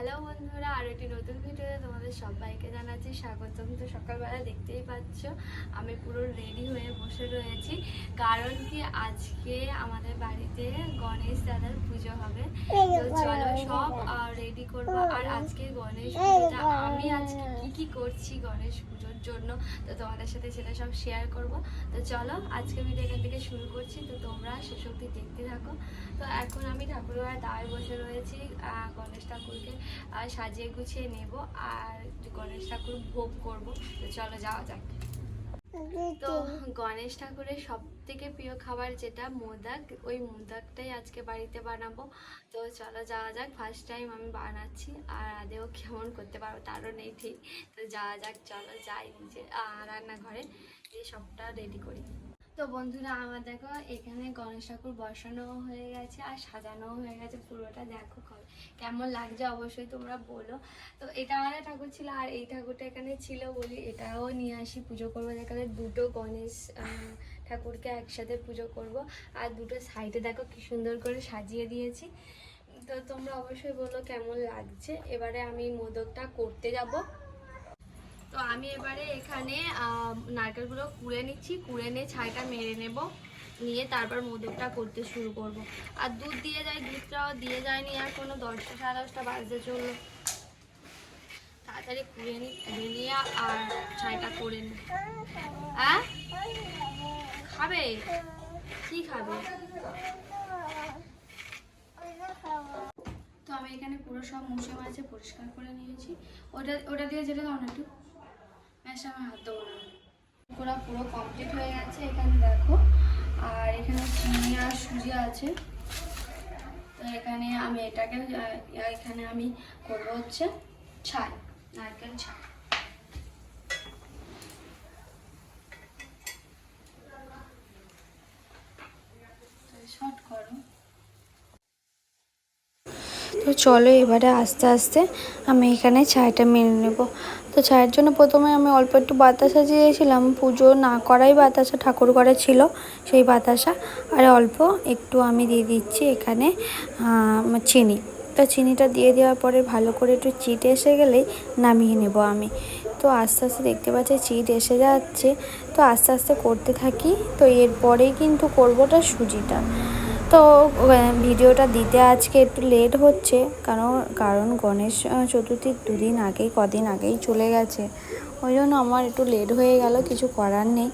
Hello বন্ধুরা, আর একটি নতুন ভিডিওতে তোমাদের সবাইকে জানাচ্ছি স্বাগতম তো সকালবেলা দেখতেই পাচ্ছ, আমি পুরো রেডি হয়ে বসে রয়েছি। কারণ কি, আজকে আমাদের বাড়িতে গণেশ দাদার পুজো হবে। তো চলো সব রেডি করব। আর আজকে গণেশ পুজোটা। আমি আজকে কি কি করছি গণেশ পুজোর জন্য তো তোমাদের সাথে সেটা সব শেয়ার করব। তো চলো আজকে ভিডিও এখান থেকে শুরু করছি। তো তোমরা শেষ অবধি দেখতে থাকো। তো এখন আমি ঠাকুরবাড়ার দাঁড়ে বসে রয়েছি। আহ, গণেশ ঠাকুরকে সাজিয়ে গুছিয়ে নেব। আর গণেশ ঠাকুর ভোগ করব। তো চলো যাওয়া যাক। তো গণেশ ঠাকুরের সব থেকে প্রিয় খাবার যেটা, মোদাক। ওই মোদাকটাই আজকে বাড়িতে বানাবো। তো চলো যাওয়া যাক। ফার্স্ট টাইম আমি বানাচ্ছি। আর আদেও কেমন করতে পারব তারও নেই ঠিক। তো যাওয়া যাক, চলো যাই নিজে রান্নাঘরে। দিয়ে সবটা রেডি করি। তো বন্ধুরা, আমার দেখো এখানে গণেশ ঠাকুর বসানো হয়ে গেছে আর সাজানো হয়ে গেছে, পুরোটা দেখো কেমন লাগছে অবশ্যই তোমরা বলো। তো এটা আমাদের ঠাকুর ছিল আর এই ঠাকুরটা এখানে ছিল বলি এটাও নিয়ে আসি, পুজো করব, এখানে দুটো গণেশ ঠাকুরকে একসাথে পুজো করব। আর দুটো সাইডে দেখো কি সুন্দর করে সাজিয়ে দিয়েছি। তো তোমরা অবশ্যই বলো কেমন লাগছে। এবারে আমি মোদকটা করতে যাব। তো আমি এবারে এখানে নারকেলগুলো কুড়ে নিচ্ছি, কুড়ে নিয়ে ছাইটা মেরে নেব, নিয়ে তারপর মোদকটা করতে শুরু করব। আর দুধ দিয়ে যায়, দুধটাও দিয়ে যায়নি, আর কোনো দশটা সাড়ে দশটা বাজতে চলল। তাড়াতাড়ি কুড়ে নি, কুড়ে নিয়ে আর ছাইটা করে নি। হ্যাঁ খাবে? কি খাবে? তো আমি এখানে পুরো সব মুছে মাছে পরিষ্কার করে নিয়েছি। ওটা ওটা দিয়ে যেটা দাও একটু ম্যাশ আমি হাত পুরো কমপ্লিট হয়ে গেছে এখানে, দেখো। আর এখানে চিনি সুজি আছে। তো এখানে আমি এটাকে এখানে আমি করব হচ্ছে ছাই, নারকেল ছাই। শর্ট করো। তো চলো এবারে আস্তে আস্তে আমি এখানে চায়টা মেনে নেব। তো চায়ের জন্য প্রথমে আমি অল্প একটু বাতাসা দিয়েছিলাম। পুজো না করাই বাতাসা, ঠাকুর ঘরে ছিল সেই বাতাসা। আর অল্প একটু আমি দিয়ে দিচ্ছি এখানে চিনি। তো চিনিটা দিয়ে দেওয়ার পরে ভালো করে একটু চিট এসে গেলেই নামিয়ে নেব আমি। তো আস্তে আস্তে দেখতে পাচ্ছি চিট এসে যাচ্ছে। তো আস্তে আস্তে করতে থাকি। তো এরপরেই কিন্তু করবোটা সুজিটা। তো ভিডিওটা দিতে আজকে একটু লেট হচ্ছে, কারণ কারণ গণেশ চতুর্থীর দুদিন আগেই, কদিন আগেই চলে গেছে। ওই জন্য আমার একটু লেট হয়ে গেল, কিছু করার নেই।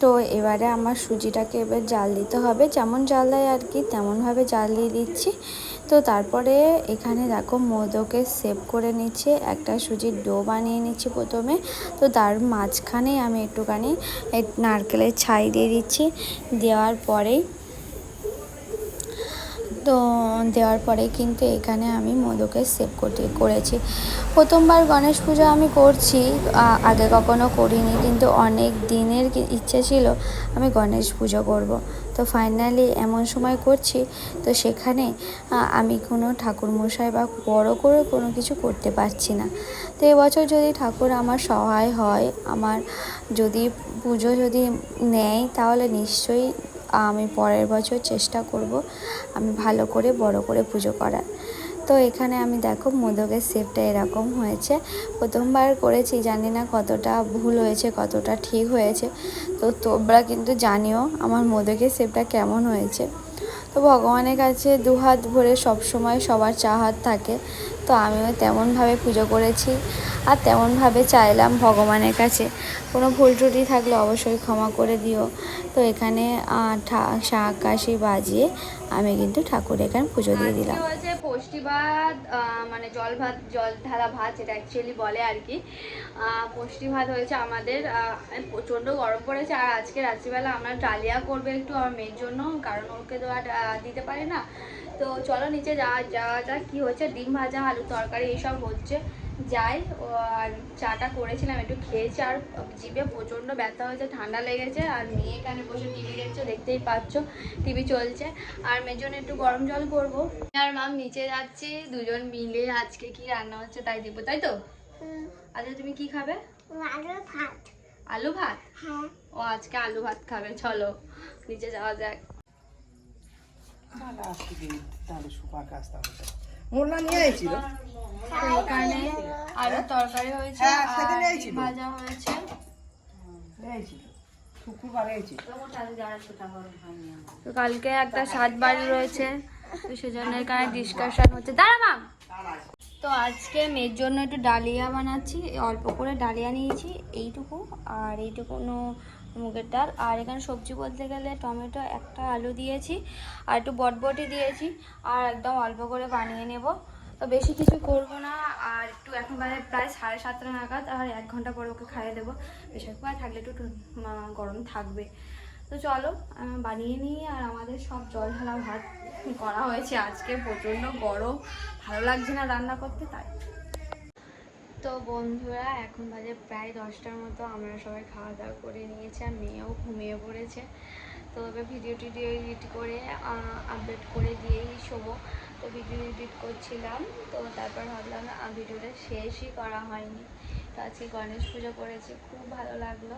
তো এবারে আমার সুজিটাকে এবার জাল দিতে হবে। যেমন জাল দেয় আর কি, তেমনভাবে জাল দিয়ে দিচ্ছি। তো তারপরে এখানে দেখো মোদকে সেভ করে নিচ্ছে, একটা সুজির ডো বানিয়ে নিচ্ছি প্রথমে। তো তার মাঝখানে আমি একটুখানি নারকেলের ছাই দিয়ে দিচ্ছি। দেওয়ার পরেই তো দেওয়ার পরে কিন্তু এখানে আমি মোদকের সেভ করতে করেছি। প্রথমবার গণেশ পুজো আমি করছি আগে কখনো করিনি কিন্তু অনেক দিনের ইচ্ছে ছিল আমি গণেশ পুজো করব। তো ফাইনালি এমন সময় করছি, তো সেখানে আমি কোনো ঠাকুর মশাই বা বড় করে কোনো কিছু করতে পারছি না। তো এবছর যদি ঠাকুর আমার সহায় হয়, আমার যদি পুজো যদি নেয় তাহলে নিশ্চয়ই আমি পরের বছর চেষ্টা করব আমি ভালো করে, বড় করে পুজো করার। তো এখানে আমি দেখো মোদকের শেপটা এরকম হয়েছে। প্রথমবার করেছি, জানি না কতটা ভুল হয়েছে, কতটা ঠিক হয়েছে। তো তোমরা কিন্তু জানিও আমার মোদকের শেপটা কেমন হয়েছে। তো ভগবানের কাছে দুহাত ভরে সবসময় সবার চাহাত থাকে। তো আমিও তেমনভাবে পুজো করেছি আর তেমনভাবে চাইলাম ভগবানের কাছে। কোনো ভুল ত্রুটি থাকলে অবশ্যই ক্ষমা করে দিও। তো এখানে আহ, ঠা- শাঁখ কাশি বাজিয়ে আমি কিন্তু ঠাকুর এখানে পুজো দিয়ে দিলাম। আজকে হচ্ছে পুষ্টি ভাত মানে জল ভাত জল ঢালা ভাত যেটা অ্যাকচুয়ালি বলে আর কি। পুষ্টি ভাত হয়েছে আমাদের প্রচণ্ড গরম পড়েছে আর আজকে রাত্রিবেলা আমরা ডালিয়া করবে একটু আমার মেয়ের জন্য কারণ ওকে তো আর দিতে পারি না। তো চলো নিচে যাওয়া যাওয়া যাক কী হচ্ছে? ডিম ভাজা আলু তরকারি এইসব হচ্ছে। যাই ও আর চাটা করেছিলাম একটু খেয়েছি আর জিভে প্রচণ্ড ব্যথা হয়েছে ঠান্ডা লেগেছে আর মেয়ে এখানে বসে টিভি দেখছে দেখতেই পাচ্ছ টিভি চলছে। আর মেয়ের জন্য একটু গরম জল করব। আর মাম নিচে যাচ্ছি দুজন মিলে আজকে কি রান্না হচ্ছে তাই দিব তাই তো? আচ্ছা তুমি কি খাবে? আলু ভাত। আলু ভাত? হ্যাঁ। ও আজকে আলু ভাত খাবে চলো নিচে যাওয়া যাক তাহলে আজকে দিন তাহলে সুপার কাজ তাহলে মোল্লা নিয়ে আইছিল? তরকারি হয়েছে হ্যাঁ। ভাজা হয়েছে। তো কালকে একটা সাত বাড়ি রয়েছে তো সেজন্য এখানে ডিসকাশন হচ্ছে। দাঁড়া মা! তো আজকে মেয়ের জন্য একটু ডালিয়া বানাচ্ছি অল্প করে ডালিয়া নিয়েছি এইটুকু আর এইটুকুনো মুগের ডাল। আর এখানে সবজি বলতে গেলে টমেটো, একটা আলু দিয়েছি, আর একটু বটবটি দিয়েছি, আর একদম অল্প করে বানিয়ে নেব। তো বেশি কিছু করব না, আর একটু এখন বাজে প্রায় সাড়ে সাতটা নাগাদ, আর এক ঘণ্টা পরে ওকে খাইয়ে দেবো। কুকার থাকলে একটু গরম থাকবে। তো চলো বানিয়ে নিই, আর আমাদের সব জল ঢালা ভাত করা হয়েছে আজকে। প্রচণ্ড গরম, ভালো লাগছে না রান্না করতে, তাই। তো বন্ধুরা, এখন বাজে প্রায় দশটার মতো। আমরা সবাই খাওয়া দাওয়া করে নিয়েছি আর মেয়েও ঘুমিয়ে পড়েছে। তো এবার ভিডিও টিডিও এডিট করে আপডেট করে দিয়েই শোবো। তো ভিডিও এডিট করছিলাম, তো তারপর ভাবলাম ভিডিওটা শেষই করা হয়নি। তো আজকে গণেশ পুজো করেছি, খুব ভালো লাগল।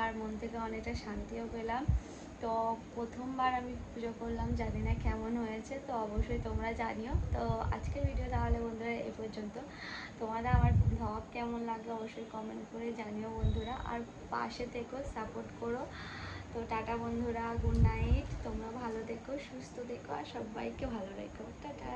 আর মন থেকে অনেকটা শান্তিও পেলাম। তো প্রথমবার আমি পুজো করলাম, জানি না কেমন হয়েছে, তো অবশ্যই তোমরা জানিও। তো আজকের ভিডিও তাহলে বন্ধুরা এ পর্যন্ত। তোমাদের আমার ব্লগ কেমন লাগল অবশ্যই কমেন্ট করে জানিও বন্ধুরা। আর পাশে থেকো সাপোর্ট করো। তো টাটা বন্ধুরা গুড নাইট তোমরা ভালো দেখো সুস্থ দেখো আর সবাইকে ভালো রেখো। টাটা।